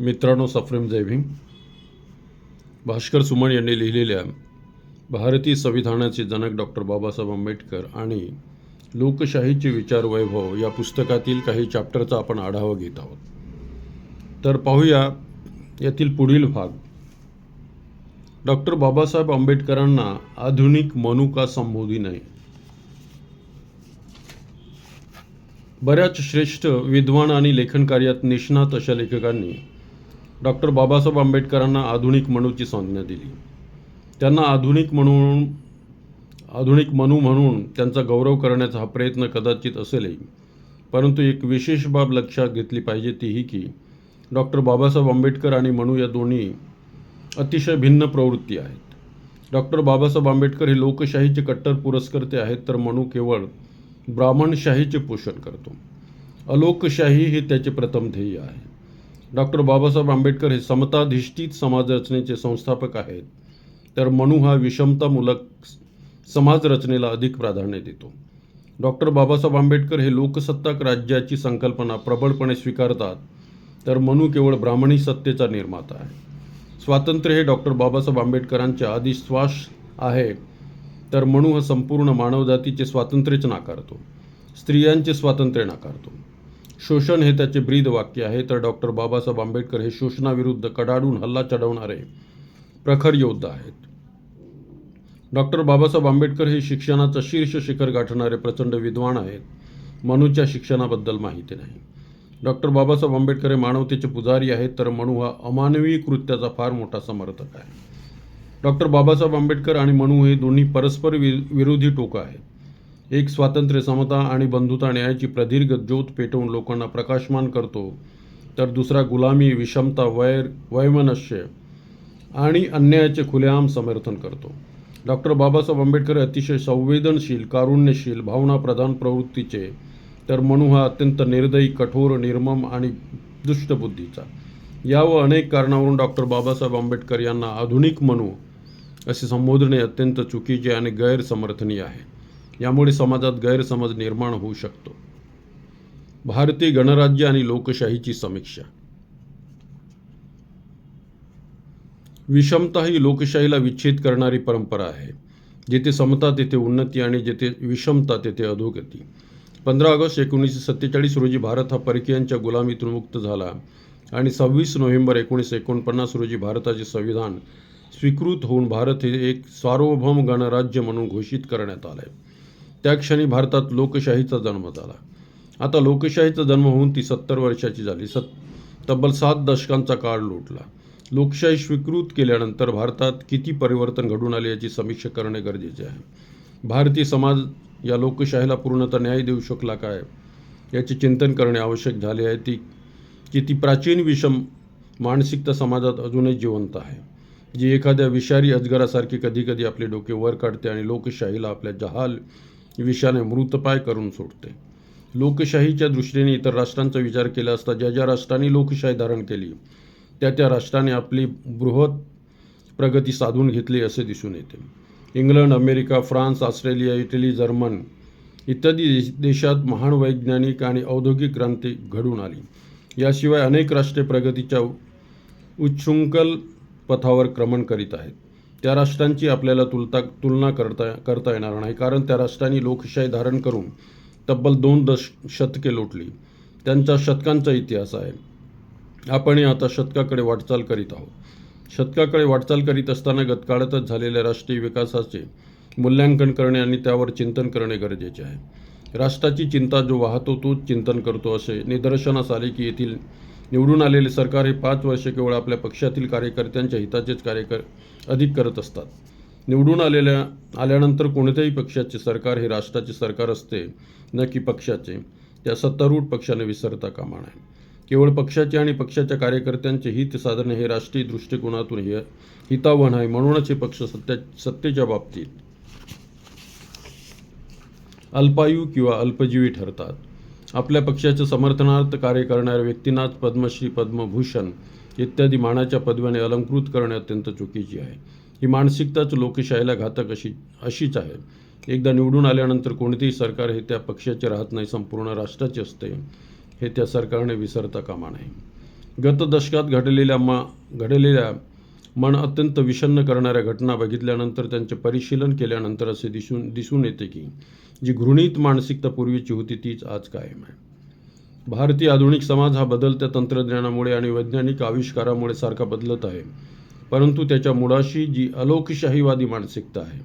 मित्रांनो सफ्रेम जयभीम भास्कर सुमन यांनी लिहिलेल्या भारतीय संविधानाचे जनक डॉक्टर बाबासाहेब आंबेडकर आणि लोकशाहीचे विचार वैभव या पुस्तकातील काही चॅप्टरचा आपण आढावा घेत आहोत. तर पाहूया यातील पुढील भाग. डॉक्टर बाबासाहेब आंबेडकरांना आधुनिक मनुका संबोधी नाही. बऱ्याच श्रेष्ठ विद्वान आणि लेखन कार्यात निष्णात अशा लेखकांनी डॉक्टर बाबासाहेब आंबेडकरांना आधुनिक मनूची संज्ञा दिली. त्यांना आधुनिक म्हणून आधुनिक मनू म्हणून त्यांचा गौरव करण्याचा हा प्रयत्न कदाचित असेलही. परंतु एक विशेष बाब लक्षात घेतली पाहिजे ती ही की डॉक्टर बाबासाहेब आंबेडकर आणि मनू या दोन्ही अतिशय भिन्न प्रवृत्ती आहेत. डॉक्टर बाबासाहेब आंबेडकर हे लोकशाहीचे कट्टर पुरस्कर्ते आहेत तर मनू केवळ ब्राह्मणशाहीचे पोषण करतो. अलोकशाही हे त्याचे प्रथम ध्येय आहे. डॉक्टर बाबासाहेब आंबेडकर हे समताधिष्ठित समाज रचनेचे संस्थापक आहेत. तर मनू हा विषमतामूलक समाज रचनेला अधिक प्राधान्य देतो. डॉक्टर बाबासाहेब आंबेडकर हे लोकसत्ताक राज्याची संकल्पना प्रबळपणे स्वीकारतात तर मनू केवळ ब्राह्मणी सत्तेचा निर्माता आहे. स्वातंत्र्य हे डॉक्टर बाबासाहेब आंबेडकरांच्या आधी श्वास आहे तर मनू हा संपूर्ण मानवजातीचे स्वातंत्र्यच नाकारतो. स्त्रियांचे स्वातंत्र्य नाकारतो. शोषण हे त्याचे ब्रीद वाक्य आहे. तर डॉक्टर बाबासाहेब आंबेडकर हे शोषणाविरुद्ध कडाडून हल्ला चढवणारे प्रखर योद्धा आहेत. डॉक्टर बाबासाहेब आंबेडकर हे शिक्षणाचं शीर्ष शिखर गाठणारे प्रचंड विद्वान आहेत. मनूच्या शिक्षणाबद्दल माहिती नाही. डॉक्टर बाबासाहेब आंबेडकर हे मानवतेचे पुजारी आहेत. तर मनू हा अमानवी कृत्याचा फार मोठा समर्थक आहे. डॉक्टर बाबासाहेब आंबेडकर आणि मनू हे दोन्ही परस्पर वि विरोधी टोकं आहेत. एक स्वातंत्र्य समता आणि बंधुता न्यायाची प्रदीर्घ ज्योत पेटवून लोकांना प्रकाशमान करतो. तर दुसरा गुलामी विषमता वैर वैमनस्य आणि अन्यायाचे खुलेआम समर्थन करतो. डॉक्टर बाबासाहेब आंबेडकर अतिशय संवेदनशील कारुण्यशील भावनाप्रधान प्रवृत्तीचे तर मनू हा अत्यंत निर्दयी कठोर निर्मम आणि दुष्टबुद्धीचा या व अनेक कारणावरून डॉक्टर बाबासाहेब आंबेडकर यांना आधुनिक मनू असे संबोधणे अत्यंत चुकीचे आणि गैरसमर्थनीय आहे. यामुळे समाजात गैरसमज निर्माण होऊ शकतो. भारतीय गणराज्य आणि लोकशाहीची समीक्षा. विषमता ही लोकशाहीला विच्छेद करणारी परंपरा आहे. जिथे समता तेथे उन्नती आणि जेथे विषमता तेथे अधोगती. पंधरा ऑगस्ट एकोणीसशे सत्तेचाळीस रोजी भारत हा परकीयांच्या गुलामीतून मुक्त झाला आणि सव्वीस नोव्हेंबर एकोणीसशे एकोणपन्नास रोजी भारताचे संविधान स्वीकृत होऊन भारत हे एक सार्वभौम गणराज्य म्हणून घोषित करण्यात आलं आहे त्या क्षणी भारतात लोकशाहीचा जन्म झाला. आता लोकशाहीचा जन्म होऊन ती सत्तर वर्षाची झाली. सत तब्बल सात दशकांचा काळ लोटला. लोकशाही स्वीकृत केल्यानंतर भारतात किती परिवर्तन घडून आले याची समीक्षा करणे गरजेचे आहे. भारतीय समाज या लोकशाहीला पूर्णतः न्याय देऊ शकला काय? याचे चिंतन करणे आवश्यक झाले आहे. ती की ती प्राचीन विषम मानसिकता समाजात अजूनही जिवंत आहे. जी एखाद्या विषारी अजगरासारखी कधीकधी आपले डोके वर काढते आणि लोकशाहीला आपल्या जहाल विषाने मृतपाय करून सोडते. लोकशाहीच्या दृष्टीने इतर राष्ट्रांचा विचार केला असता ज्या ज्या राष्ट्रांनी लोकशाही धारण केली त्या त्या राष्ट्राने आपली बृहत प्रगती साधून घेतली असे दिसून येते. England America France Australia Italy German इत्यादी देश देशात महान वैज्ञानिक आणि औद्योगिक क्रांती घडून आली. याशिवाय अनेक राष्ट्रे प्रगतीच्या उच्छृंखल पथावर क्रमण करीत आहेत. त्या राष्ट्रांची आपल्याला तुलता तुलना करता करता येणार नाही. कारण त्या राष्ट्रांनी लोकशाही धारण करून तब्बल दोन दश शतके लोटली. त्यांचा शतकांचा इतिहास आहे. आपणही आता शतकाकडे वाटचाल करीत आहोत. शतकाकडे वाटचाल करीत असताना गतकाळातच झालेल्या राष्ट्रीय विकासाचे मूल्यांकन करणे आणि त्यावर चिंतन करणे गरजेचे आहे. राष्ट्राची चिंता जो वाहतो तोच चिंतन करतो असे निदर्शनास आले की येथील निवडून आलेले सरकार हे पाच वर्षे केवळ आपल्या पक्षातील कार्यकर्त्यांच्या हिताचेच कार्य कर अधिक करत असतात. निवडून आलेल्या आल्यानंतर कोणत्याही पक्षाचे सरकार हे राष्ट्राचे सरकार असते न की पक्षाचे. त्या सत्तारूढ पक्षाने विसरता कामा नये. केवळ पक्षाचे आणि पक्षाच्या कार्यकर्त्यांचे हित साधणे हे राष्ट्रीय दृष्टिकोनातून हे हितावहन आहे म्हणूनच हे पक्ष सत्या सत्तेच्या बाबतीत अल्पायू किंवा अल्पजीवी ठरतात. आपल्या पक्षाच्या समर्थनार्थ कार्य करणाऱ्या व्यक्तींनाच पद्मश्री पद्मभूषण इत्यादी मानाच्या पदव्याने अलंकृत करणे अत्यंत चुकीची आहे. ही मानसिकताच लोकशाहीला घातक अशी अशीच आहे. एकदा निवडून आल्यानंतर कोणतेही सरकार हे त्या पक्षाचे राहत नाही संपूर्ण राष्ट्राचे असते हे त्या सरकारने विसरता कामा नये. गत दशकात घडलेल्या मा घडलेल्या मन अत्यंत विषन्न करणाऱ्या घटना बघितल्यानंतर त्यांचे परिशीलन केल्यानंतर असे दिसून दिसून येते की जी घृणित मानसिकता पूर्वीची होती तीच आज कायम आहे. भारतीय आधुनिक समाज हा बदलत्या तंत्रज्ञानामुळे आणि वैज्ञानिक आविष्कारामुळे सारखा बदलत आहे. परंतु त्याच्या मुळाशी जी अलोकशाहीवादी मानसिकता आहे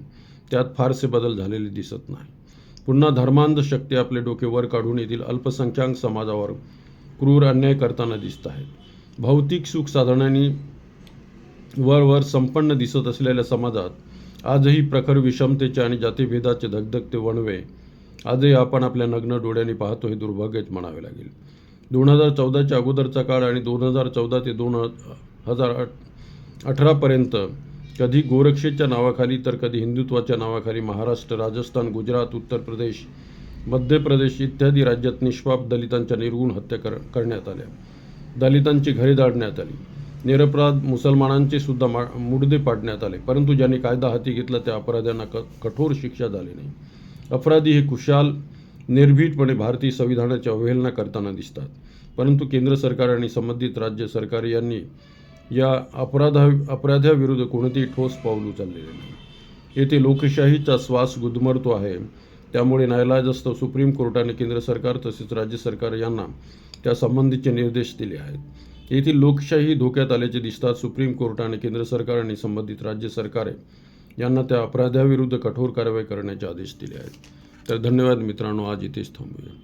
त्यात फारसे बदल झालेले दिसत नाही. पुन्हा धर्मांध शक्ती आपले डोके वर काढून येथील अल्पसंख्याक समाजावर क्रूर अन्याय करताना दिसत आहेत. भौतिक सुख साधनांनी वरवर संपन्न दिसत असलेल्या समाजात आजही प्रखर विषमतेचे आणि जातीभेदाचे धगधगते वणवे. आजही आपण आपल्या नग्न डोळ्यांनी पाहतो हे दुर्भाग्यच म्हणावे लागेल. दोन हजार चौदाच्या अगोदरचा काळ आणि दोन हजार चौदा ते दोन हजार अठ अठरापर्यंत कधी गोरक्षेच्या नावाखाली तर कधी हिंदुत्वाच्या नावाखाली महाराष्ट्र राजस्थान गुजरात उत्तर प्रदेश मध्य प्रदेश इत्यादी राज्यात निष्पाप दलितांच्या निर्गुण हत्या कर करण्यात आल्या. दलितांची घरे जाळण्यात आली. निरपराध मुसलमानांचे सुद्धा मा मुडदे पाडण्यात आले. परंतु ज्यांनी कायदा हाती घेतला त्या अपराध्यांना क कठोर शिक्षा झाली नाही. अपराधी हे खुशाल निर्भीडपणे भारतीय संविधानाची अवहेलना करताना दिसतात. परंतु केंद्र सरकार आणि संबंधित राज्य सरकार यांनी या अपराधा अपराध्याविरुद्ध कोणतेही ठोस पाऊल उचललेले नाही. येथे लोकशाहीचा श्वास गुदमरतो आहे. त्यामुळे न्यायालयास्तव सुप्रीम कोर्टाने केंद्र सरकार तसेच राज्य सरकार यांना त्या संबंधीचे निर्देश दिले आहेत. येथील लोकशाही धोक्यात आल्याचे दिसतात सुप्रीम कोर्टाने केंद्र सरकार आणि संबंधित राज्य सरकारे यांना त्या अपराध्याविरुद्ध कठोर कारवाई करण्याचे आदेश दिले आहेत. तर धन्यवाद मित्रांनो आज इथेच थांबूया.